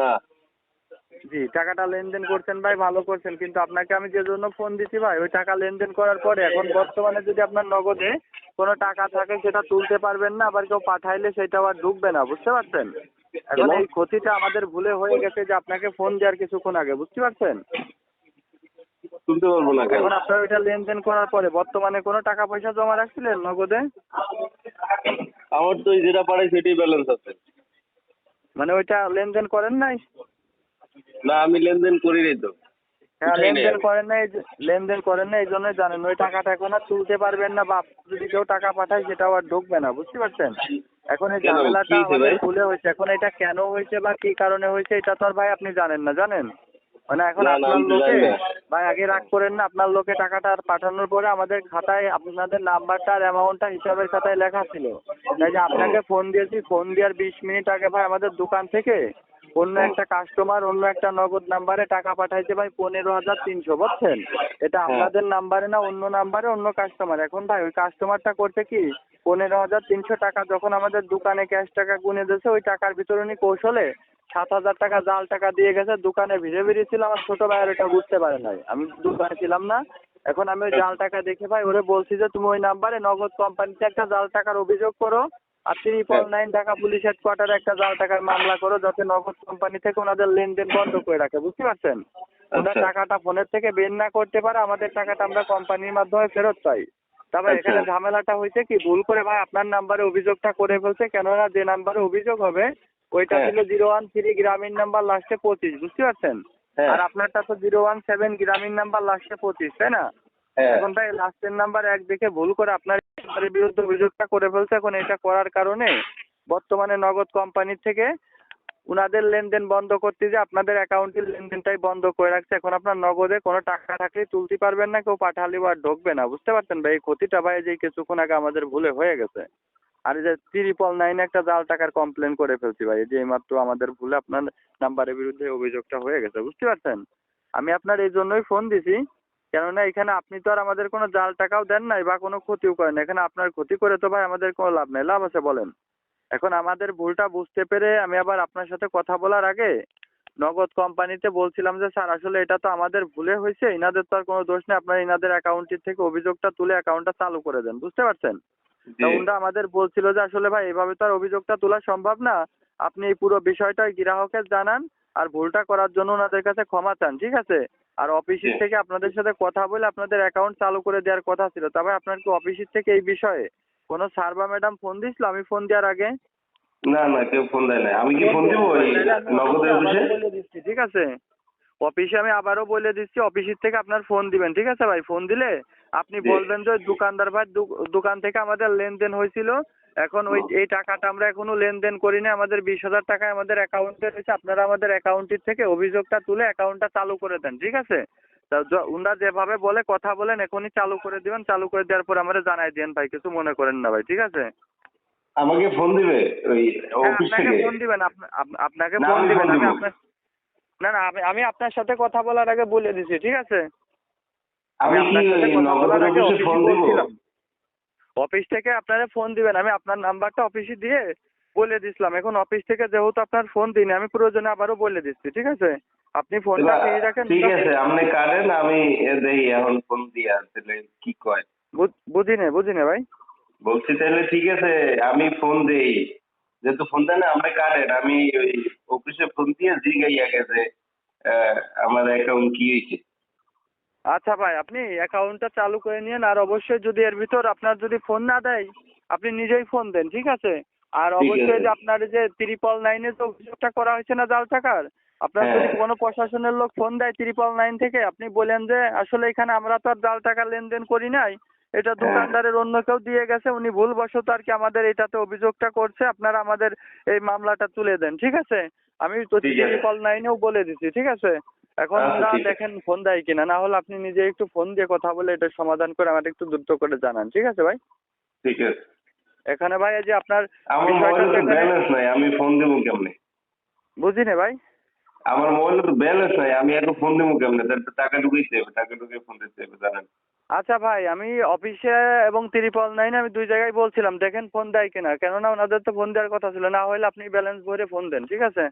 না। জি টাকাটা লেনদেন করছেন ভাই ভালো করছেন। কিন্তু আপনাকে আমি যে জন্য ফোন দিছি ভাই ওই টাকা লেনদেন করার পরে এখন বর্তমানে যদি আপনার নগদে কোনো টাকা থাকে সেটা তুলতে পারবেন না আবার কেউ পাঠাইলে সেটা আবার ঢুকবে না বুঝতে পারছেন? এখন এই ক্ষতিটা আমাদের ভুলে হয়ে গেছে যে আপনাকে ফোন দেওয়ার কিছুক্ষণ আগে বুঝতে পারছেন? তুলতে পারব না এখন আপনার ওইটা লেনদেন করার পরে বর্তমানে কোনো টাকা পয়সা জমা রাখছিলেন নগদে? আমার তো যেটা পারে সেটাই ব্যালেন্স আছে। মানে ওইটা লেনদেন করেন নাই? না আমি লেনদেন করি নাই তো। হ্যাঁ লেনদেন করেন না এই যে- লেনদেন করেন না এই জন্যই জানেন ওই টাকাটা এখন আর তুলতে পারবেন না বা যদি কেউ টাকা পাঠায় সেটাও আর ঢুকবে না বুঝতে পারছেন? এখন এই? ঝামেলাটা আমাদের ভুলে হয়েছে এখন এটা কেন হয়েছে বা কি কারণে হয়েছে এটা তো আর ভাই আপনি জানেন না জানেন? মানে এখন আপনার লোকে। ভাই আগে রাগ করেন না আপনার লোকে টাকাটা পাঠানোর পরে আমাদের খাতায় আপনাদের নাম্বারটা আর অ্যামাউন্টটা হিসাবের খাতায় লেখা ছিল। তাই যে আপনাকে ফোন দিয়েছি ফোন দেওয়ার বিশ মিনিট আগে ভাই আমাদের দোকান থেকে অন্য একটা কাস্টমার অন্য একটা নগদ নাম্বারে টাকা পাঠাইছে ভাই পনেরো হাজার তিনশো বুঝছেন? এটা হ্যাঁ। আপনাদের নাম্বারে না অন্য নাম্বারে অন্য কাস্টমার এখন ভাই ওই কাস্টমারটা করছে কি পনেরো হাজার তিনশো টাকা যখন আমাদের দোকানে ক্যাশ টাকা গুনে দিয়েছে ওই টাকার ভিতরে উনি কৌশলে সাত হাজার টাকা জাল টাকা দিয়ে গেছে দোকানে ভিড়ে ভিড়ে ছিল আমার ছোট ভাইয়ের ওটা বুঝতে পারে নাই। আমি দোকানে ছিলাম না এখন আমি ওই জাল টাকা দেখে ভাই ওরে বলছি যে তুমি ওই নাম্বারে নগদ কোম্পানিতে একটা জাল টাকার অভিযোগ করো আর ত্রিপল নাইন টাকা পুলিশ হেডকোয়ার্টারে একটা জাল টাকার মামলা করো যাতে নগদ কোম্পানি থেকে ওনাদের লেনদেন বন্ধ করে রাখে বুঝতে পারছেন? ওরা আচ্ছা। টাকাটা ফোনের থেকে বের না করতে পারে আমাদের টাকাটা আমরা কোম্পানির মাধ্যমে ফেরত পাই। তারপর আচ্ছা। এখানে ঝামেলাটা হয়েছে কি ভুল করে ভাই আপনার নাম্বারে অভিযোগটা করে ফেলছে কেননা যে নাম্বারে অভিযোগ হবে ওইটা হ্যাঁ। ছিল zero one three Grameen number লাস্টে পঁচিশ বুঝতে পারছেন? হ্যাঁ। আর আপনারটা তো zero one seven Grameen number লাস্টে পঁচিশ তাই না? হ্যাঁ। এখন ভাই লাস্টের নাম্বার এক দেখে ভুল করে আপনার বিরুদ্ধে অভিযোগটা করে ফেলছে এখন এটা করার কারণে বর্তমানে নগদ কোম্পানির থেকে উনাদের লেনদেন বন্ধ করতে যে আপনাদের অ্যাকাউন্টের লেনদেনটাই বন্ধ করে রাখছে। এখন আপনার নগদে কোনো টাকা থাকলে তুলতে পারবেন না কেউ পাঠালেও আর ঢুকবে না বুঝতে পারছেন ভাই? এই ক্ষতিটা ভাই যে কিছুক্ষণ আগে আমাদের ভুলে হয়ে গেছে। আর যে ত্রিপল নাইন একটা জাল টাকার কমপ্লেন করে ফেলছি ভাই যে এইমাত্র আমাদের ভুলে আপনার নাম্বারের বিরুদ্ধে অভিযোগটা হয়ে গেছে, বুঝতে পারছেন? আমি আপনার এই জন্যই ফোন দিছি, কেননা এখানে আপনি তো আর আমাদের কোনো জাল টাকাও দেন নাই বা কোনো ক্ষতিও করেন এখানে আপনার ক্ষতি করে তো ভাই আমাদের কোনো লাভ নেই, লাভ আছে বলেন। এখন আমাদের ভুলটা বুঝতে পেরে আমি আবার আপনার সাথে কথা বলার আগে নগদ কোম্পানিতে বলছিলাম যে, স্যার, আসলে এটা তো আমাদের ভুলে হয়েছে, ইনাদের তো আর কোনো দোষ নেই, আপনার ইনাদের অ্যাকাউন্টের থেকে অভিযোগটা তুলে অ্যাকাউন্টটা চালু করে দেন। বুঝতে পারছেন? তা আমাদের বলছিল যে আসলে ভাই এভাবে তো আর অভিযোগটা তোলা সম্ভব না। আপনি এই পুরো বিষয়টা গ্রাহকের জানান আর ভুলটা করার জন্য ওনাদের কাছে ক্ষমা চান ঠিক আছে? আর অফিসের থেকে আপনাদের সাথে কথা বলে আপনাদের অ্যাকাউন্ট চালু করে দেওয়ার কথা ছিল। তবে আপনার কি অফিসের থেকে এই বিষয়ে কোনো স্যার বা ম্যাডাম ফোন দিছিল? আমি ফোন দেওয়ার আগে? না না কেউ ফোন দেয় না আমি কি ফোন দিব ওই নগদের অফিসে? দিচ্ছি ঠিক আছে? অফিসে আমি আবারও বলে দিচ্ছি অফিসের থেকে আপনার ফোন দিবেন ঠিক আছে ভাই? ফোন দিলে আপনি বলবেন যে দোকানদার ভাই দোকান থেকে আমাদের লেনদেন হয়েছিল। এখন ওই এই টাকাটা আমরা এখনও লেনদেন করি না আমাদের বিশ হাজার টাকা আমাদের অ্যাকাউন্টে রয়েছে। আপনারা আমাদের অ্যাকাউন্টের থেকে অভিযোগটা তুলে অ্যাকাউন্টটা চালু করে দেন ঠিক আছে? উনারা যেভাবে বলে কথা বলেন এখনই চালু করে দিবেন। চালু করে দেওয়ার পর আমাদের জানাই দেন ভাই কিছু মনে করেন না ভাই ঠিক আছে? আমাকে ফোন দিবে ওই হ্যাঁ, অফিস আপনাকে থেকে? ফোন দিবেন আপনাকে ফোন দিবেন আমি আপনার না না আমি আমি আপনার সাথে কথা বলার আগে বলে দিছি ঠিক আছে? আমি আপনার সাথে কথা বলার আগে ফোন বলছিলাম। অফিস থেকে আপনারা ফোন দিবেন আমি আপনার নাম্বারটা অফিসে দিয়ে বলে দিছিলাম। এখন অফিস থেকে যেহেতু আপনার ফোন দিন আমি প্রয়োজনে আবারও বলে দিচ্ছি ঠিক আছে? আপনি ফোনটা ফ্রি রাখেন ঠিক আছে? আপনি কাটেন আমি দেই এখন ফোন দিয়া তাহলে কি কয়? বুঝিনে বুঝি নে বুঝি নে ভাই। বলছি তাহলে ঠিক আছে আমি ফোন দেই। যেহেতু ফোন দেয় না আপনি কাটেন আমি ওই অফিসে ফোন দিয়ে জিগাই আগে যে আমার অ্যাকাউন্ট কি হয়েছে আচ্ছা ভাই আপনি অ্যাকাউন্টটা চালু করে নিন আর অবশ্যই যদি এর ভিতর আপনার যদি ফোন না দেয় আপনি নিজেই ফোন দেন ঠিক আছে? আর অবশ্যই যে আপনার যে ত্রিপল নাইনে যে অভিযোগটা করা হয়েছে না জাল টাকার আপনার যদি হ্যাঁ। কোনো প্রশাসনের লোক ফোন দেয় ত্রিপল নাইন থেকে আপনি বলেন যে আসলে এখানে আমরা তো আর জাল টাকা লেনদেন করি নাই এটা হ্যাঁ। দোকানদারের অন্য কেউ দিয়ে গেছে উনি ভুলবশত আর কি আমাদের এটাতে অভিযোগটা করছে আপনারা আমাদের এই মামলাটা তুলে দেন ঠিক আছে? আমি তো। ত্রিপল নাইনেও বলে দিছি ঠিক আছে? এখন আচ্ছা, ঠিক আছে। দেখেন ফোন দেয় কিনা না হলে আপনি নিজে একটু ফোন দিয়ে কথা বলে এটা সমাধান করে আমাকে একটু দ্রুত করে জানান ঠিক আছে ভাই? ঠিক আছে। এখানে ভাই এই যে আপনার আমার মোবাইলে তো ব্যালেন্স নাই আমি ফোন দেবো কেমনে? বুঝি না ভাই? আমার মোবাইলে তো ব্যালেন্স নাই আমি এখন ফোন দেবো কেমনে? টাকা ঢুকাইতে হবে টাকা ঢুকে ফোন দিতে হবে জানেন? আচ্ছা ভাই আমি অফিসে এবং ত্রিপল নাইনে আমি দুই জায়গায় বলছিলাম দেখেন ফোন দেয় কিনা। কেননা ওনাদের তো ফোন দেওয়ার কথা ছিল না হলে আপনি ব্যালেন্স ভরে ফোন দেন ঠিক আছে?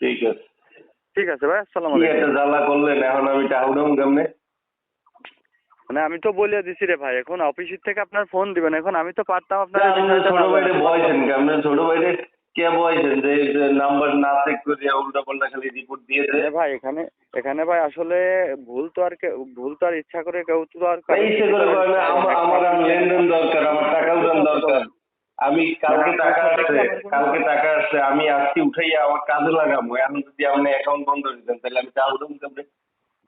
ঠিক আছে। ঠিক আছে ভাই আসসালামু আলাইকুম। জ্বালা করলেন এখন আমি কেমনে? মানে আমি তো বলে দিছি রে ভাই এখন অফিসের থেকে আপনার ফোন দিবেন এখন আমি তো পারতাম আপনার ছোট ভাইরে বয়সেন ছোট ভাইরে কে বয়সেন যে নাম্বার না চেক করে উল্টা পাল্টা খালি রিপোর্ট দিয়ে দেয় ভাই এখানে এখানে ভাই আসলে ভুল তো আর ভুল তো আর ইচ্ছা করে কেউ তো আর ইচ্ছে করে করে আমার আমার লেনদেন দরকার আমার টাকা উঠান দরকার। আমি কালকে টাকা আসছে কালকে টাকা আসছে আমি আজকে উঠাইয়া আমার কাজে লাগাবো এখন যদি আপনি অ্যাকাউন্ট বন্ধ দিতেন তাহলে আমি টাকা কেমনে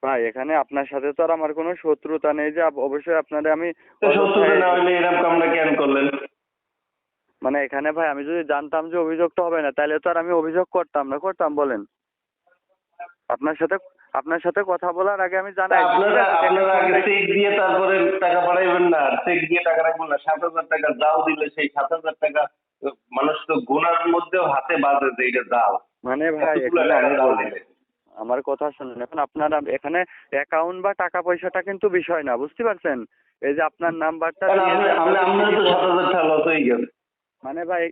ভাই এখানে আপনার সাথে তো আর আমার কোনো শত্রুতা নেই যে অবশ্যই আপনারে আমি তো সত্যতা না হইলে এরকম কামটা কেন করলেন? মানে এখানে ভাই আমি যদি জানতাম যে অভিযোগটা হবে না তাহলে তো আর আমি অভিযোগ করতাম না। করতাম বলেন। আপনার সাথে আপনার সাথে কথা বলার আগে আমি জানাই। আপনারা আপনারা আগে চেক দিয়ে তারপরে টাকা পাঠাইবেন না। চেক দিয়ে টাকা রাখবেন না। সাত হাজার টাকা যাও দিলে সেই সাত হাজার টাকা মানুষ তো গোনার মধ্যেও হাতে বাঁধে যে এটা যাও মানে ভাই এখানে আমি বলি আমার কথা শুনুন। এখন আপনারা এখানে অ্যাকাউন্ট বা টাকা পয়সাটা কিন্তু বিষয় না বুঝতে পারছেন? এই যে আপনার নাম্বারটা আপনার তো সাত হাজার টাকা লস হয়ে গেছে। মানে ভাই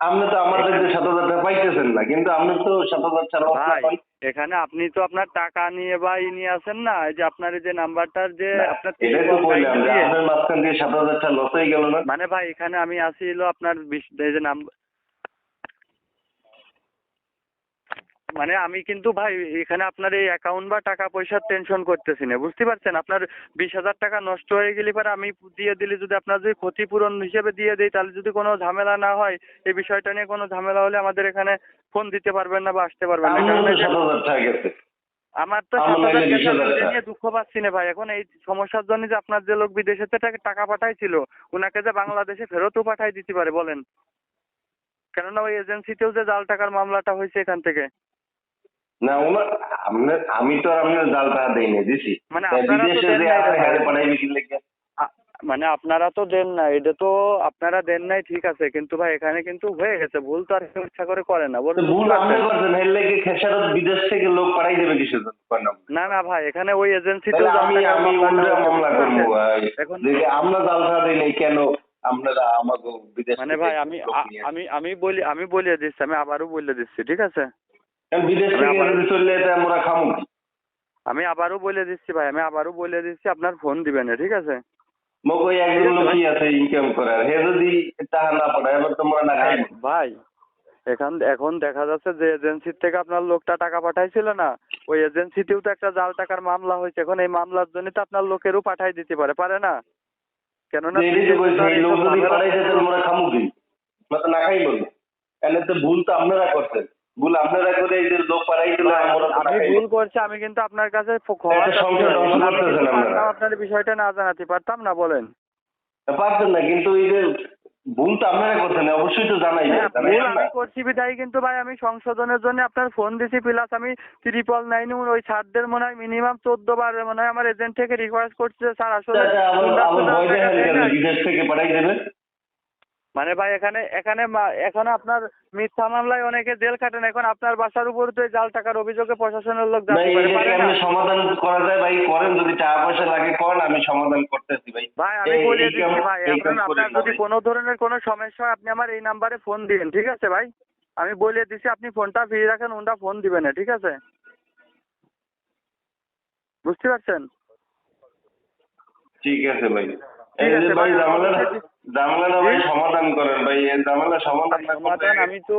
আপনি তো আমাদের যে সাত হাজার টাকা পাইতেছেন না কিন্তু আপনি তো সাত হাজার টাকা ভাই এখানে আপনি তো আপনার টাকা নিয়ে বা ই নিয়ে আসেন না এই যে আপনার এই যে নাম্বারটার যে আপনার এটাই তো বললাম যে আপনার মাঝখান দিয়ে সাত হাজার টাকা লস হয়ে গেল না? মানে ভাই এখানে আমি আসি হলো আপনার বিশ- এই যে নাম্বার মানে আমি কিন্তু ভাই এখানে আপনার এই অ্যাকাউন্ট বা টাকা পয়সার টেনশন করতেছি না বুঝতে পারছেন? আপনার বিশ হাজার টাকা নষ্ট হয়ে গেলে পরে আমি দিয়ে দিলে যদি আপনার যদি ক্ষতিপূরণ হিসেবে দিয়ে দিই তাহলে যদি কোনো ঝামেলা না হয় এই বিষয়টা নিয়ে কোনো ঝামেলা হলে আমাদের এখানে ফোন দিতে পারবেন না বা আসতে পারবেন না। আমার তো। নিয়ে দুঃখ পাচ্ছি না ভাই। এখন এই সমস্যার জন্য যে আপনার যে লোক বিদেশে টাকা পাঠাইছিল ওনাকে যে বাংলাদেশে ফেরতও পাঠাই দিতে পারে বলেন। কেননা ওই এজেন্সিতেও যে জাল টাকার মামলাটা হয়েছে এখান থেকে। না ওনার আমি তো আপনার জাল টাকা দেই নাই দিছি মানে আপনারা তো বিদেশে দেন যে পাঠাইবি কি লেগে। মানে আপনারা তো দেন না এটা তো আপনারা দেন নাই ঠিক আছে কিন্তু ভাই এখানে কিন্তু হয়ে গেছে ভুল তো আর কেউ ইচ্ছা করে করে না তো ভুল আপনি করছেন এর লেগে খেসারত বিদেশ থেকে লোক পাঠাই দেবে কিসের জন্য না? না না ভাই এখানে ওই তাহলে জাল আমি আমি উল্টা মামলা করব যে আমরা জাল টাকা দিই নাই কেন আপনারা আমাকে বিদেশ মানে ভাই আমি আমি আমি বলি আমি বলে দিচ্ছি আমি আবারও বলে দিচ্ছি ঠিক আছে? বিদেশ আমি থেকে যদি চলে যেতে আমরা খামু আমি আবারও বলে দিচ্ছি ভাই আমি আবারও বলে দিচ্ছি আপনার ফোন দিবেন না, ঠিক আছে? মোক একজন লোকই আছে ইনকাম করার হে যদি টাকা না পাঠায় এবার তোমরা না খাই ভাই এখন এখন দেখা যাচ্ছে যে এজেন্সির থেকে আপনার লোকটা টাকা পাঠাইছিল না ওই এজেন্সিতেও তো একটা জাল টাকার মামলা হয়েছে এখন এই মামলার জন্য তো আপনার লোকেরও পাঠাই দিতে পারে পারে না? কেননা যে এটাই তো বলছি, এই লোক যদি পাঠাইছে তাহলে আমরা খামু কি? না খাই বলব তো ভুল তো আপনারা করছেন। ভুল আপনারা করে এই যে লোক পাঠাই দিলে ভাই, আমরা তো না আমি ভুল করছি আমি কিন্তু আপনার কাছে আপনারা। বিষয়টা না জানাতে পারতাম না বলেন। পারতেন না কিন্তু এই যে ভুল তো আপনারা করছেন অবশ্যই তো জানাই হ্যাঁ, ভুল আমি করছি বিধায় কিন্তু ভাই আমি সংশোধনের জন্য আপনার ফোন দিছি প্লাস আমি ত্রিপল নাইন ওই ছাড়দের মনে হয় মিনিমাম চোদ্দ বার মনে হয় আমার এজেন্ট থেকে রিকোয়েস্ট করছে স্যার আসলে। বিদেশ থেকে পাঠাই দেবে মানে ভাই এখানে এখানে এখানে আপনার মিথ্যা মামলায় অনেকে জেল কাটেন এখন আপনার বাসার উপর তো জাল টাকার অভিযোগে প্রশাসনের লোক জানতে পারে সমাধান করা যায় ভাই করেন। যদি টাকা পয়সা লাগে করেন আমি সমাধান করতেছি ভাই। ভাই আমি বলে দিচ্ছি ভাই এখন আপনার যদি কোনো ধরনের কোনো সমস্যা হয় আপনি আমার এই নাম্বারে ফোন দিন ঠিক আছে ভাই? আমি বলে দিচ্ছি আপনি ফোনটা ফ্রি রাখেন ওনটা ফোন দিবেন না ঠিক আছে? বুঝতে পারছেন? ঠিক আছে ভাই। ঠিক এই যে ভাই, ঝামেলাটা ভাই সমাধান করেন ভাই এই ঝামেলা সমাধান না করতে আমি তো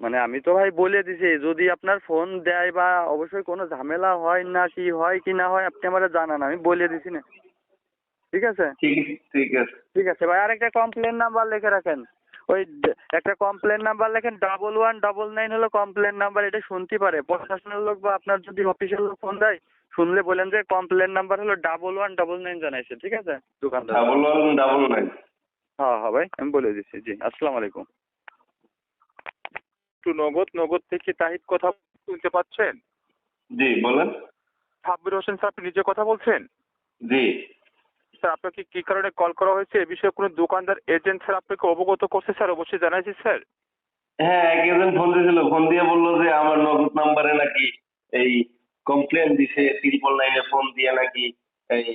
মানে আমি তো ভাই বলে দিছি যদি আপনার ফোন দেয় বা অবশ্যই কোনো ঝামেলা হয় না কি হয় কি না হয় আপনি আমার জানান আমি বলে দিছি না। ঠিক আছে? ঠিক ঠিক আছে। ঠিক আছে ভাই আরেকটা কমপ্লেন নাম্বার লিখে রাখেন। ওই একটা কমপ্লেন নাম্বার লেখেন ডাবল ওয়ান ডাবল নাইন হলো কমপ্লেন নাম্বার এটা শুনতে পারে। প্রশাসনের লোক বা আপনার যদি অফিসের লোক ফোন দেয় শুনলে বলেন যে কমপ্লেন নাম্বার হলো ডাবল ওয়ান ডাবল নাইন জানাইছে ঠিক আছে? দোকানদার ডাবল ওয়ান ডাবল নাইন হ্যাঁ হ্যাঁ ভাই আমি বলে দিচ্ছি জি আসসালামু আলাইকুম। একটু নগদ নগদ থেকে তাহিদ কথা শুনতে পাচ্ছেন? জি বলেন। সাব্বির হোসেন স্যার আপনি নিজে কথা বলছেন? জি। স্যার আপনাকে কি কারণে কল করা হয়েছে? এ বিষয়ে কোনো দোকানদার এজেন্ট স্যার আপনাকে অবগত করছে স্যার? অবশ্যই জানাইছি স্যার। হ্যাঁ এক একজন ফোন দিয়েছিল। ফোন দিয়ে বলল যে আমার নগদ নাম্বারে নাকি এই কমপ্লেন দিছে ত্রিপল নাইনে ফোন দিয়ে নাকি এই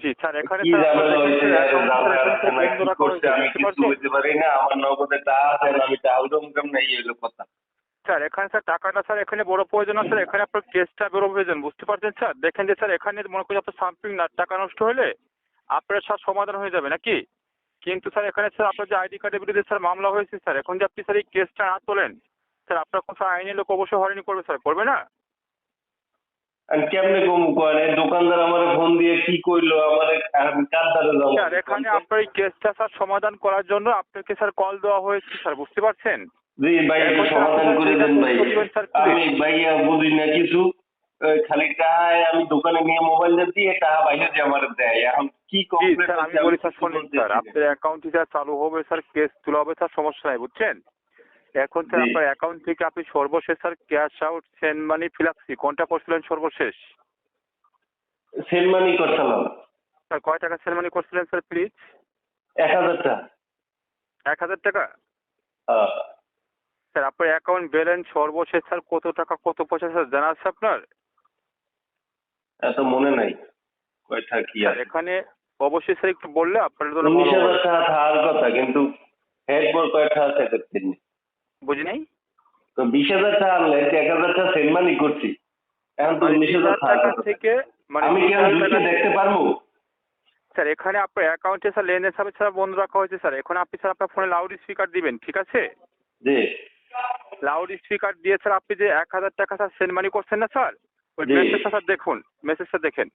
জি স্যার এখানে কি স্যার ঝামেলা হয়েছে স্যার এখানে কি বন্ধ রাখা করছে? আমি কিছু বুঝতে পারি না আমার নগদে টাকা আছে আমি টাকা উঠাম কেমন এই কথা। স্যার এখানে স্যার টাকাটা স্যার এখানে বড় প্রয়োজন আছে স্যার এখানে আপনার কেসটা বড় প্রয়োজন বুঝতে পারছেন স্যার? দেখেন যে স্যার এখানে মনে করি আপনার সামথিং না টাকা নষ্ট হলে আপনার সব সমাধান হয়ে যাবে নাকি? কিন্তু স্যার এখানে স্যার আপনার যে আইডি কার্ডের বিরুদ্ধে স্যার মামলা হয়েছে স্যার এখন যে আপনি স্যার এই কেসটা না তোলেন স্যার আপনার কোনো স্যার আইনি লোক অবশ্যই হয়রানি করবে স্যার করবে না? কেমনে কম করেন দোকানদার আমারে ফোন দিয়ে কি কইলো? আমারে আমি কার দ্বারা যাব স্যার এখানে আপনার এই কেসটা স্যার সমাধান করার জন্য আপনাকে স্যার কল দেওয়া হয়েছে স্যার বুঝতে পারছেন? জি ভাই একটু সমাধান করে দেন ভাই। আমি ভাইয়া বুঝি না কিছু। খালি টাকায় আমি দোকানে নিয়ে মোবাইল দিয়ে টাকা বাইরে যে আমার দেয়। এখন কি কমপ্লেন আমি বলি স্যার শোনেন স্যার আপনার অ্যাকাউন্টটি স্যার চালু হবে স্যার কেস তোলা হবে স্যার সমস্যা নাই বুঝছেন? এখন স্যার আপনার অ্যাকাউন্ট থেকে আপনি সর্বশেষ sir cash out send money ফিলাক্সি কোনটা করছিলেন সর্বশেষ? সেল মানি করছিলাম। স্যার কয় টাকা সেন্ড মানি করছিলেন স্যার প্লিজ এক হাজার টাকা। এক হাজার টাকা। স্যার আপনার অ্যাকাউন্ট ব্যালেন্স সর্বশেষ স্যার কত টাকা কত পয়সা স্যার জানা আছে আপনার? এত মনে নাই। কয়টা কি আছে? এখানে অবশ্যই স্যার একটু বললে আপনার জন্য উনিশ হাজার টাকা থাকার কথা কিন্তু কয়টা আছে বুঝি নাই তো বিশ হাজার টাকা আনলে এক হাজার টাকা সেল মানি করছি। এখন তো মানে উনিশ হাজার হাজার টাকা থেকে মানে আমি কেন দুইটা দেখতে পারব? স্যার এখানে আপনার অ্যাকাউন্টে স্যার লেনদেন হিসাবে স্যার বন্ধ রাখা হয়েছে স্যার। এখন আপনি স্যার আপনার ফোনে লাউড স্পিকার দিবেন ঠিক আছে? জি। লাউড স্পিকার দিয়ে স্যার আপনি যে এক হাজার টাকা স্যার সেন্ড মানি করছেন না স্যার? ওই মেসেজটা স্যার দেখুন মেসেজটা দেখেন।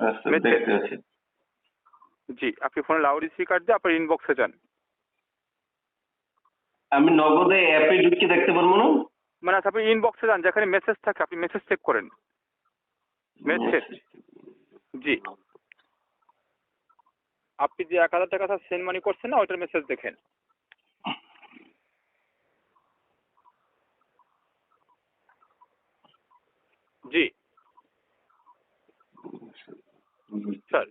আচ্ছা জি আপনি ফোনে লাউড স্পিকার দিয়ে আপনার ইনবক্সে যান। আমি নগদে অ্যাপে ঢুকে দেখতে পারব না। মানে আচ্ছা, আপনি ইনবক্সে যান যেখানে মেসেজ থাকে আপনি মেসেজ চেক করেন। মেসেজ জি। আপনি যে এক হাজার টাকা সেন্ড মানি করছেন না ওইটার মেসেজ দেখেন। জি। স্যার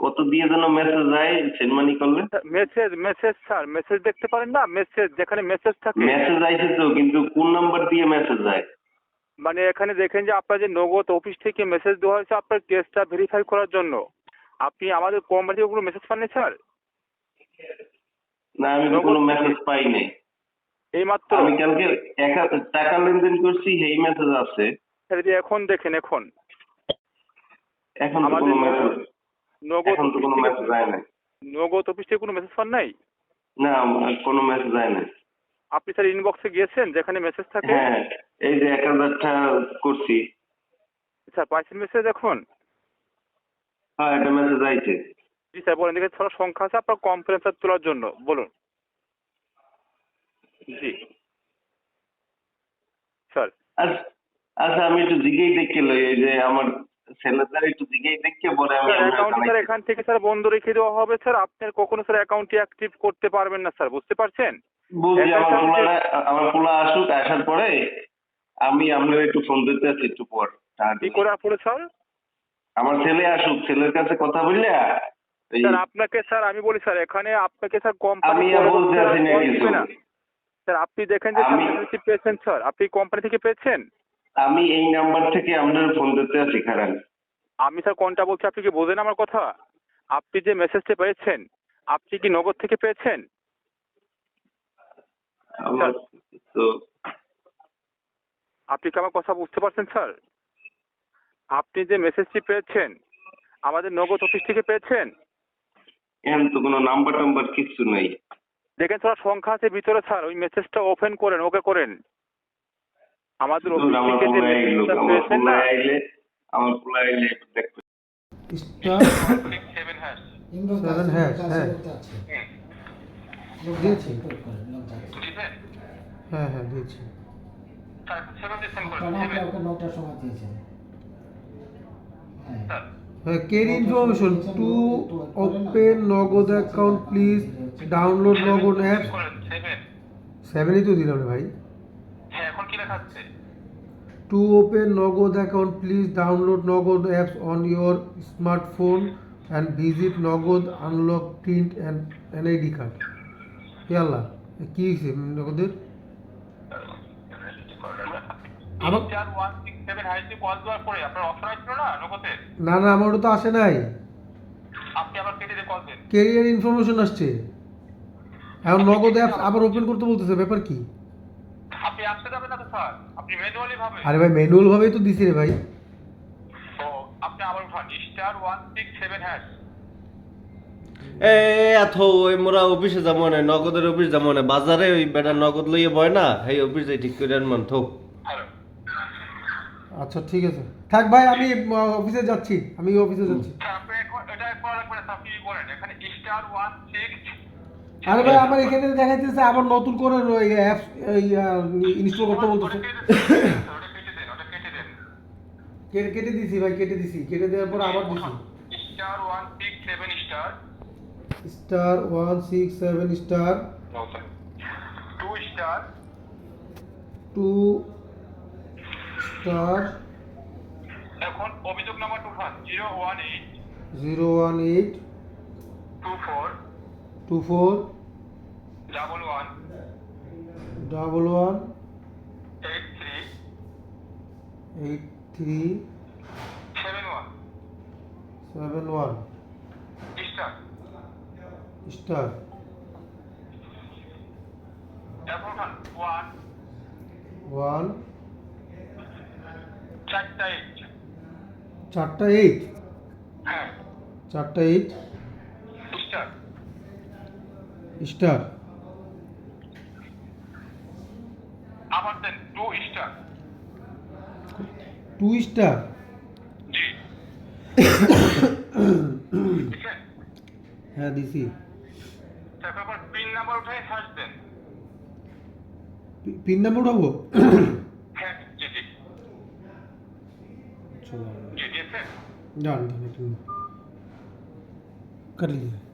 কত দিয়ে যেন মেসেজ যায় মানি করলে? মেসেজ মেসেজ স্যার মেসেজ দেখতে পারেন না? মেসেজ যেখানে মেসেজ থাকে। মেসেজ আইছে তো কিন্তু কোন নাম্বার দিয়ে মেসেজ যায় মানে এখানে দেখেন যে আপনার যে নগদ অফিস থেকে মেসেজ দেওয়া হয়েছে আপনার কেসটা ভেরিফাই করার জন্য। আপনি আমাদের কোম্পানি থেকে কোনো মেসেজ পাননি স্যার না আমি কোনো মেসেজ পাই নাই। এই মাত্র আমি কালকে টাকা লেনদেন করছি এই মেসেজ আছে এখন দেখেন এখন। এখন আমাদের কোনো মেসেজ নগদ কোনো মেসেজ যায় নাই। নগদ অফিস থেকে কোনো মেসেজ পান নাই? না কোনো মেসেজ যায় নাই। আপনি স্যার ইনবক্সে গিয়েছেন যেখানে মেসেজ থাকে? হ্যাঁ এই যে এক হাজার টাকা করছি। স্যার পাইছেন মেসেজ এখন? হ্যাঁ একটা মেসেজ আইছে। জি স্যার বলেন দেখে থোড়া সংখ্যা আছে আপনার কনফারেন্স তোলার জন্য বলুন। জি। স্যার। আচ্ছা আচ্ছা আমি একটু জিগেই দেখে লই এই যে আমার ছেলেদের একটু জিগেই দেখে পরে আমি স্যার অ্যাকাউন্ট স্যার এখান থেকে স্যার বন্ধ রেখে দেওয়া হবে স্যার। আপনার কখনো স্যার অ্যাকাউন্টটি অ্যাক্টিভ করতে পারবেন না স্যার। বুঝতে পারছেন? এখন আমার পোলা আমার পোলা আসুক আসার পরে আমি আপনার একটু ফোন দিতে আছি একটু পর। কি। করার পরে স্যার? আমার ছেলে আসুক ছেলের কাছে কথা বললে স্যার আপনাকে স্যার আমি বলি স্যার এখানে আপনাকে স্যার কোম্পানি আমি বলতে না। স্যার আপনি দেখেন যে পেয়েছেন স্যার। আপনি কোম্পানি থেকে পেয়েছেন? আমি এই নাম্বার থেকে আপনার ফোন দিতে আছি খারাপ। আমি স্যার কোনটা বলছি আপনি কি বোঝেন আমার কথা? আপনি যে মেসেজটা পেয়েছেন আপনি কি নগদ থেকে পেয়েছেন? আমার তো আপনি কি আমার কথা বুঝতে পারছেন স্যার? আপনি যে মেসেজটি পেয়েছেন আমাদের নগদ অফিস থেকে পেয়েছেন? তো কোনো নাম্বার টাম্বার কিছু নেই। দেখেন স্যার সংখ্যা আছে ভিতরে স্যার। ওই মেসেজটা ওপেন করেন ওকে করেন। আমাদের অফিস থেকে যে মেসেজটা পেয়েছেন না? আমার পোলা আইলে একটু স্টার সেভেন হ্যাশ হ্যাঁ। দিয়েছি। হ্যাঁ হ্যাঁ দিয়েছি। নটার সময় দিয়েছেন। হ্যাঁ। হ্যাঁ Kerry information to open Nagad account please download Nagad app seven i তো দিলাম রে ভাই to open Nagad account please download Nagad apps on your smartphone and visit Nagad unlock print and NID card এ কি হয়েছে নগদের? না না আমার তো আসে নাই। কেরিয়ার ইনফরমেশন আসছে। এখন নগদ অ্যাপস আবার ওপেন করতে বলতেছে ব্যাপার কি আপনি অ্যাপসে যাবেন না তো স্যার আপনি ম্যানুয়ালি ভাবে আরে ভাই ম্যানুয়াল ভাবেই তো দিছি রে ভাই। তো আপনি আবার উঠান। Star one six seven hash এ এত ওই মোরা অফিসে যাব না নগদের অফিস যাব না। বাজারে ওই বেটা নগদ লইয়ে বয় না সেই অফিসে ঠিক করে আনমান থোক আচ্ছা ঠিক আছে। থাক ভাই আমি অফিসে যাচ্ছি। আমি অফিসে যাচ্ছি। আপনি এটা করা লাগবে না আপনি বলেন এখানে স্টার ওয়ান সিক্স আরে ভাই হ্যাঁ। আমার এখানে দেখাইতেছে আবার নতুন করে ওই অ্যাপ ইনস্টল করতে বলতেছে। কেটে কেটে দিছি ভাই কেটে দিছি। কেটে দেওয়ার পর আবার দিছি। Star 167 star star. 167 star. Two star two star এখন অভিযোগ number 21 018 018 24 two four. Double one. Double one. Eight three. Eight three. Seven one. Seven one. Star. Star. One. One. চারটা এইট। চারটা এইট। হ্যাঁ। চারটা এইট। স্টার। স্টার আবার দেন two star two star জি ঠিক আছে হ্যাঁ দিছি তারপর পিন নাম্বার উঠে হ্যাশ দেন পিন নাম্বার উঠাবো হ্যাঁ জি জি জি দিয়েছেন ডান ডান একটু কাটি দিয়ে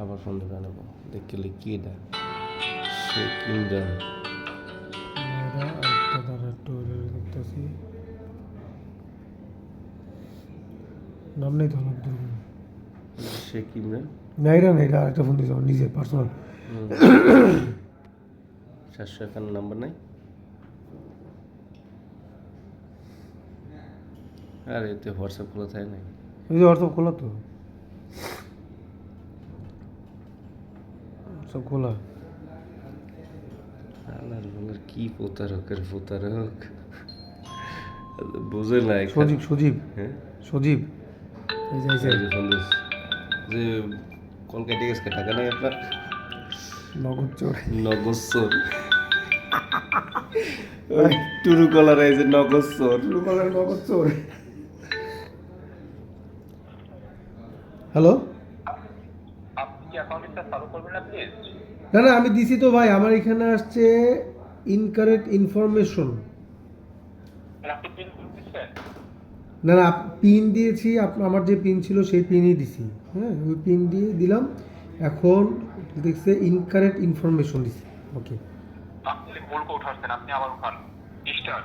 আবার ফোন ধরে নেব? দেখলে কি সে এটা একটু দেখতেছি নাম নেই তো সে কিনবে না এটা না এটা আরেকটা ফোন দিয়েছে নিজের পার্সোনাল সাতশো একান্ন নাম্বার নাই? আর এতে হোয়াটসঅ্যাপ খোলা থাকে নাই হোয়াটসঅ্যাপ খোলা তো। সব খোলা আল্লাহর বলার কি প্রতারকের প্রতারক? বোঝে না সজীব সজীব হ্যাঁ? সজীব। যে কল কেটে গেছে টাকা নাই আপনার? নগদ চোর। নগদ চোর। টুরু কলার এই যে নগদ চোর। নগদ চোর। হ্যালো আপনি কি অ্যাকাউন্টটা চালু করবেন না না আমি দিছি তো ভাই আমার এখানে আসছে ইনকারেক্ট ইনফরমেশন না না পিন দিয়েছি আমার যে পিন ছিল সেই পিনই দিছি। হ্যাঁ ওই পিন দিয়ে দিলাম। এখন দেখছে ইনকারেক্ট ইনফরমেশন দিছি। ওকে আপনি ভুল করে উঠাচ্ছেন আপনি আবার উঠান। স্টার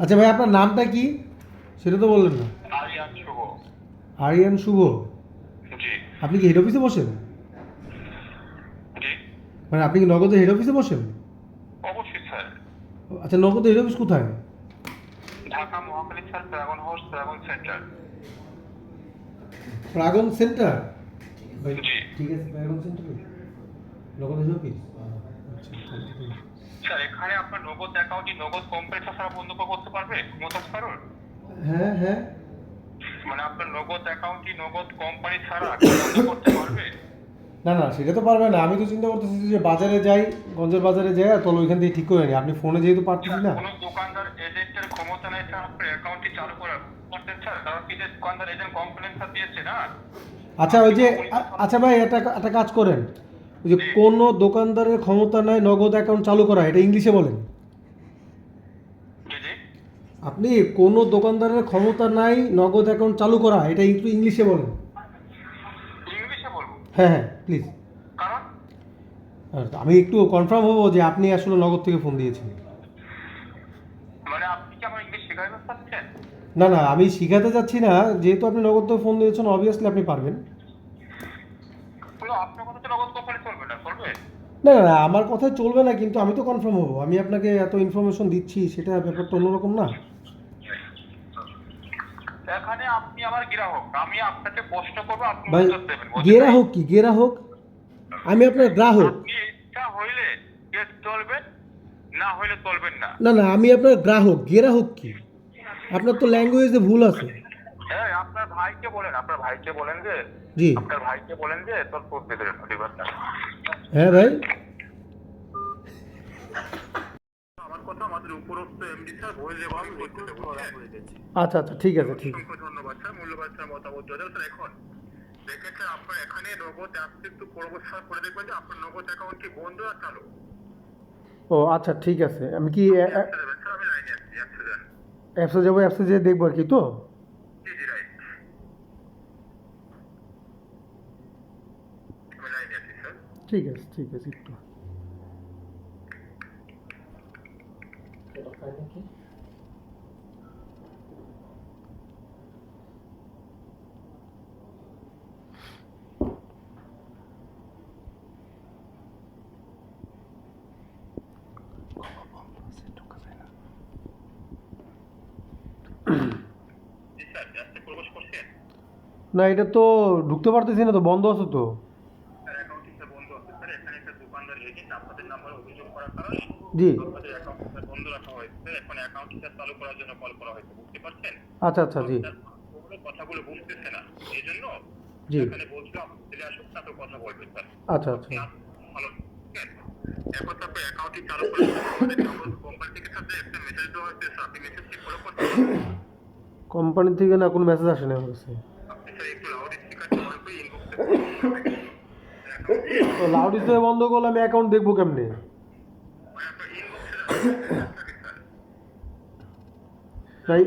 আচ্ছা ভাই আপনার নামটা কি? সেটা তো বললেন না। আরিয়ান শুভ। আরিয়ান শুভ। আপনি কি হেড অফিসে বসেন? মানে আপনি কি নগদের হেড অফিসে বসেন? অবশ্যই স্যার। আচ্ছা নগদের হেড অফিস কোথায়? Dhaka Mohakhali sir dragon house dragon centre dragon centre ঠিক আছে প্রাগন সেন্টার নগদের হেড অফিস। স্যার এখানে আপনার নগদ অ্যাকাউন্টে নগদ কোম্পানি ছাড়া বন্ধ করতে পারবে? ক্ষমতা আছে হ্যাঁ হ্যাঁ। মানে আপনার নগদ অ্যাকাউন্টে নগদ কোম্পানি ছাড়া করতে পারবে? না না সেটা তো পারবে না। আমি তো চিন্তা করতেছি যে বাজারে যাই গঞ্জের বাজারে যাই তাহলে ওইখান থেকে ঠিক করে নিই আপনি ফোনে যেহেতু পারতেছি না কোনো দোকানদার এজেন্টের ক্ষমতা নেই স্যার আপনার অ্যাকাউন্টটি চালু করার করতেন স্যার কারণ কি যে দোকানদার এজেন্ট কমপ্লেন স্যার দিয়েছে না? আচ্ছা ওই যে আচ্ছা ভাই একটা একটা কাজ করেন। ওই যে কোনো দোকানদারের ক্ষমতা নাই নগদ অ্যাকাউন্ট চালু করা এটা ইংলিশে বলেন। আপনি কোনো দোকানদারের ক্ষমতা নাই নগদ অ্যাকাউন্ট চালু করা এটা একটু ইংলিশে বলেন। ইংলিশে বলব? হ্যাঁ হ্যাঁ প্লিজ কারণ? আমি একটু কনফার্ম হব যে আপনি আসলে নগদ থেকে ফোন দিয়েছেন। মানে আপনি কি আমার ইংলিশ শেখাতে চাচ্ছেন? না না আমি শিখাতে যাচ্ছি না। যেহেতু আপনি নগদ থেকে ফোন দিয়েছেন অবভিয়াসলি আপনি পারবেন। আপনার কথা তো নগদ কোম্পানি চলবে না চলবে? না না না আমার কথা চলবে না কিন্তু আমি তো কনফার্ম হব। আমি আপনাকে এত ইনফরমেশন দিচ্ছি সেটা ব্যাপারটা অন্যরকম না। এখানে আপনি আমার গ্রাহক আমি আপনাকে প্রশ্ন করব আপনি উত্তর দেবেন বুঝলেন? গেরা হোক কি গেরা হোক আমি আপনার গ্রাহক। আপনি ইচ্ছা হইলে চলবেন না হলে চলবেন না। না না আমি আপনার গ্রাহক গ্রাহক কি? আপনার তো ল্যাঙ্গুয়েজে ভুল আছে। হ্যাঁ আপনার ভাইকে বলেন আপনার ভাইকে বলেন যে জি। আপনার ভাইকে বলেন যে তোর করতে দেবেন হ্যাঁ ভাই। আমাদের উপরস্থ এমডি স্যার বলে দেবো আমি করতে দেবো আচ্ছা আচ্ছা ঠিক আছে ঠিক। আছে ধন্যবাদ স্যার মূল্যবান স্যার মতামত স্যার এখন আপনার এখানে নগদ একটু পরবর্তী করে দেখবেন যে আপনার নগদ অ্যাকাউন্ট কি বন্ধ আর চালু? ও আচ্ছা ঠিক আছে। আমি কি অ্যাপসে যাব অ্যাপসে যেয়ে দেখব আর কি তো? ঠিক আছে ঠিক আছে একটু। জি না এটা তো ঢুকতে পারতেছি না তো বন্ধ আছে তো। স্যার এখন চালু করার জন্য কল করা হয়েছে বুঝতে পারছেন? আচ্ছা আচ্ছা জি। কথাগুলো বুঝতেছে না এই জন্য জি। এখানে বলছিলাম দিলে আসুক তারপর কথা বলবেন স্যার। আচ্ছা আচ্ছা। ভালো এখন তো আপনার অ্যাকাউন্টটি চালু করে কোম্পানি থেকে সাথে একটা মেসেজ দেওয়া হয়েছে স্যার। আপনি মেসেজটি ফলো করতে কোম্পানি থেকে না কোনো মেসেজ আসেনি আমার কাছে? লাউড করে স্পিকার বন্ধ করলে আমি অ্যাকাউন্ট দেখব কেমনে? তাই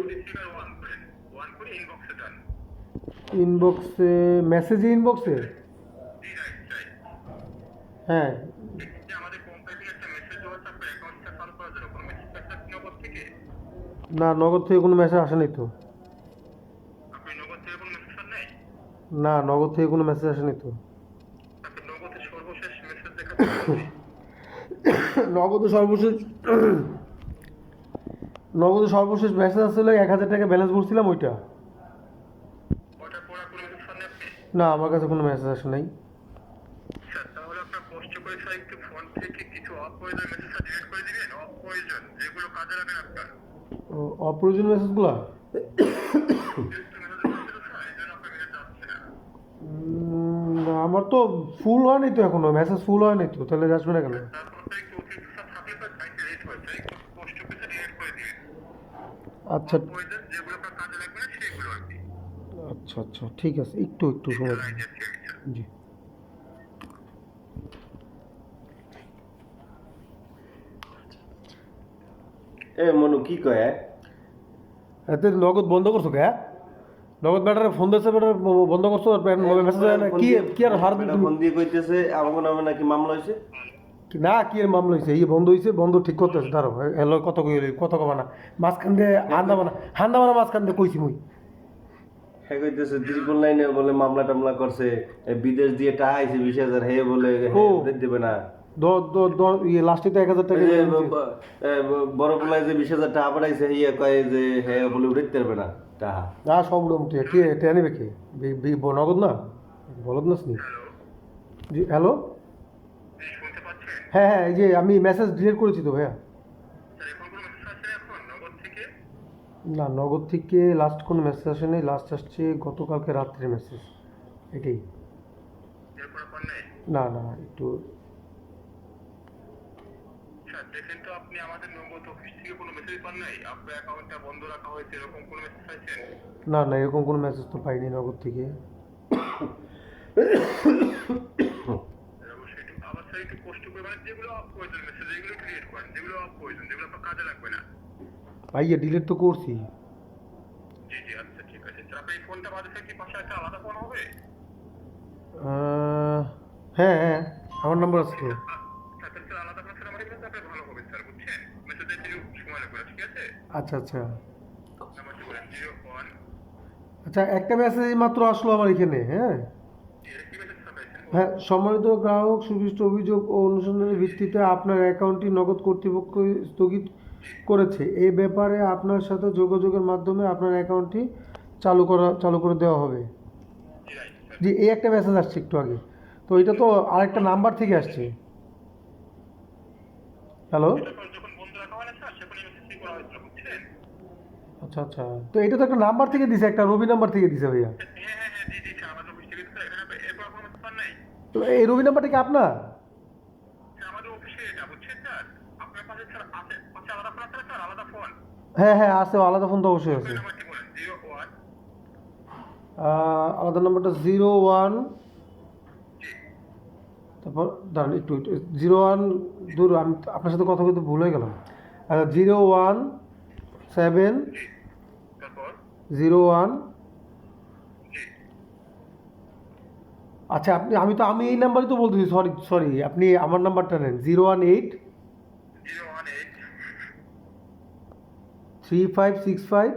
ইনবক্সে মেসেজে ইনবক্সে? হ্যাঁ। না নগদ থেকে কোনো মেসেজ আসেনি তো। না নগদ থেকে কোনো মেসেজ আসেনি তো। নগদ সর্বশেষ নগদ সর্বশেষ মেসেজ আসলে এক হাজার টাকা ব্যালেন্স করছিলাম ওইটা। না আমার কাছে কোনো মেসেজ আসে নাই। কিছু অপ্রয়োজন মেসেজগুলো আসছিল আমার তো ফুল হয়নি তো এখনও মেসেজ ফুল হয়নি তো তাহলে আসবে না কেন তারপর স্যার একটু অতিরিক্ত স্যার থাকলে স্যার সাইটে রেট হয়েছে একটু কষ্ট করে ডিলিট করে দিবেন আচ্ছা অপ্রয়োজন যেগুলো আপনার কাজে লাগবে না সেগুলো আর কি। আচ্ছা আচ্ছা ঠিক আছে একটু একটু সময় জি। এ মনু কি কয় এতে নগদ বন্ধ করছ কে নগদ ব্যাটারে ফোন দিয়েছে ব্যাটার বন্ধ করছ আর মেসেজ কি কি আর হার ফোন দিয়ে কইতেছে আমার নামে নাকি মামলা হয়েছে না কি এর মামলা হয়েছে এই বন্ধ হয়েছে বন্ধ ঠিক করতেছে দাঁড়ো এলো কত কই কত কবা না। মাঝখান দিয়ে হান্দা বানা হান্দা বানা মাঝখান দিয়ে কইছি মুই। হ্যাঁ কইতেছে ত্রিপুল লাইনে বলে মামলা টামলা করছে বিদেশ দিয়ে টাকা আইছে বিশ হাজার হে বলে দেবে না। দ দ দ ইয়ে লাস্টে তো এক হাজার টাকা বড় পোলায় যে বিশ হাজার টাকা পাঠাইছে ইয়ে কয় যে হে বলে উঠাইতে পারবে না টাকা। না সব তুই কে টেনে নেবে কে? নগদ না? বলদ না জি হ্যালো? হ্যাঁ হ্যাঁ এই যে আমি মেসেজ ডিলিট করেছি তো ভাইয়া। না নগদ থেকে লাস্ট কোনো মেসেজ আসেনি লাস্ট আসছে গতকালকে রাত্রে মেসেজ এটাই। না না একটু দেখেন তো আপনি আমাদের নগদ অফিস থেকে কোনো মেসেজ পান নাই? আপনার অ্যাকাউন্টটা বন্ধ রাখা হয়েছে এরকম কোনো মেসেজ পাইছেন? না না এরকম কোনো মেসেজ তো পাইনি নগদ থেকে। একটু আবার একটু কষ্ট যেগুলো করেন যেগুলো অপ্রয়োজন যেগুলো কাজে লাগবে না ভাইয়া ডিলিট তো করছি। আচ্ছা ঠিক আছে এই ফোনটা কি একটা আলাদা ফোন হবে হ্যাঁ হ্যাঁ আমার নাম্বার আছে আলাদা আপনার ভালো হবে স্যার ঠিক আছে আচ্ছা আচ্ছা। আচ্ছা একটা মেসেজ মাত্র আসলো আমার এখানে হ্যাঁ এর কি মেসেজ স্যার পাইছেন হ্যাঁ সম্মানিত গ্রাহক, সুবিষ্ট অভিযোগ ও অনুসন্ধানের ভিত্তিতে আপনার অ্যাকাউন্টটি নগদ কর্তৃপক্ষ স্থগিত করেছে। এই ব্যাপারে আপনার সাথে যোগাযোগের মাধ্যমে আপনার অ্যাকাউন্টটি চালু করা, চালু করে দেওয়া হবে। জি, এই একটা মেসেজ আসছে একটু আগে। তো এটা তো আরেকটা নাম্বার থেকে আসছে। হ্যালো হয় আচ্ছা আচ্ছা। তো এটা তো একটা নাম্বার থেকে দিছে, একটা রবি নাম্বার থেকে দিছে ভাইয়া হ্যাঁ হ্যাঁ হ্যাঁ জি জি স্যার আমাদের অফিস থেকে স্যার এখানে এরপর কোনো স্যার নেই তো এই রবি নাম্বারটা কি আপনার? ফোন হ্যাঁ হ্যাঁ আছে আলাদা ফোন তো অবশ্যই আছে। আলাদা নাম্বারটা জিরো ওয়ান। তারপর দাঁড়ান একটু জিরো ওয়ান দূর আমি আপনার সাথে কথা বলতে ভুল হয়ে গেলাম আচ্ছা zero one seven zero one আচ্ছা আপনি আমি তো আমি এই নাম্বারই তো বলতেছি সরি সরি আপনি আমার নাম্বারটা নেন zero one eight three five six five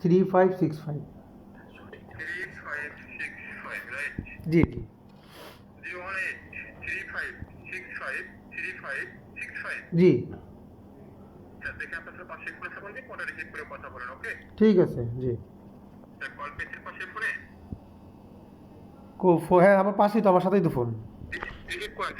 three five six five জি জি। জিরো ওয়ান এইট থ্রি হ্যাঁ আমার পাশেই তো আমার সাথেই তো ফোন। রিসিভ করেন